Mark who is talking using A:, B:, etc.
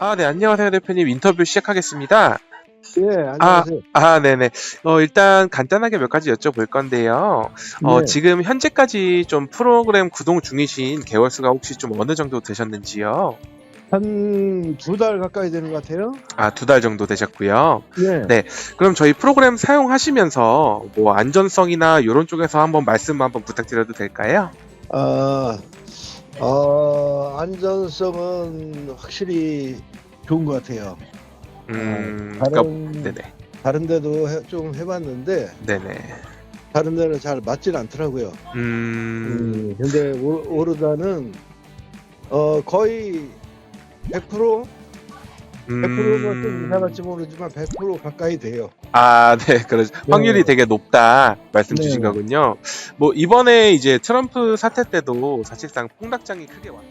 A: 아, 네, 안녕하세요, 대표님. 인터뷰 시작하겠습니다.
B: 예, 안녕하세요.
A: 아, 네네. 어, 일단 간단하게 몇 가지 여쭤볼 건데요. 어,
B: 네.
A: 지금 현재까지 좀 프로그램 구동 중이신 개월 수가 혹시 좀 어느 정도 되셨는지요?
B: 한 두 달 가까이 되는 것 같아요.
A: 아, 두 달 정도 되셨고요.
B: 예.
A: 네. 그럼 저희 프로그램 사용하시면서 뭐 안전성이나 이런 쪽에서 한번 말씀 한번 부탁드려도 될까요?
B: 아, 어, 안전성은 확실히 좋은 것 같아요.
A: 음,
B: 어,
A: 그러니까,
B: 다른
A: 네네.
B: 다른 데도 해- 좀 해봤는데
A: 네네.
B: 다른 데는 잘 맞질 않더라고요.
A: 음,
B: 음, 근데 오- 오르다는 어 거의 100% 100%가 좀
A: 음,
B: 이상할지 모르지만 100% 가까이 돼요.
A: 아, 네, 그렇죠. 확률이
B: 네.
A: 되게 높다 말씀
B: 네.
A: 주신 거군요. 뭐 이번에 이제 트럼프 사태 때도 사실상 폭락장이 크게 왔.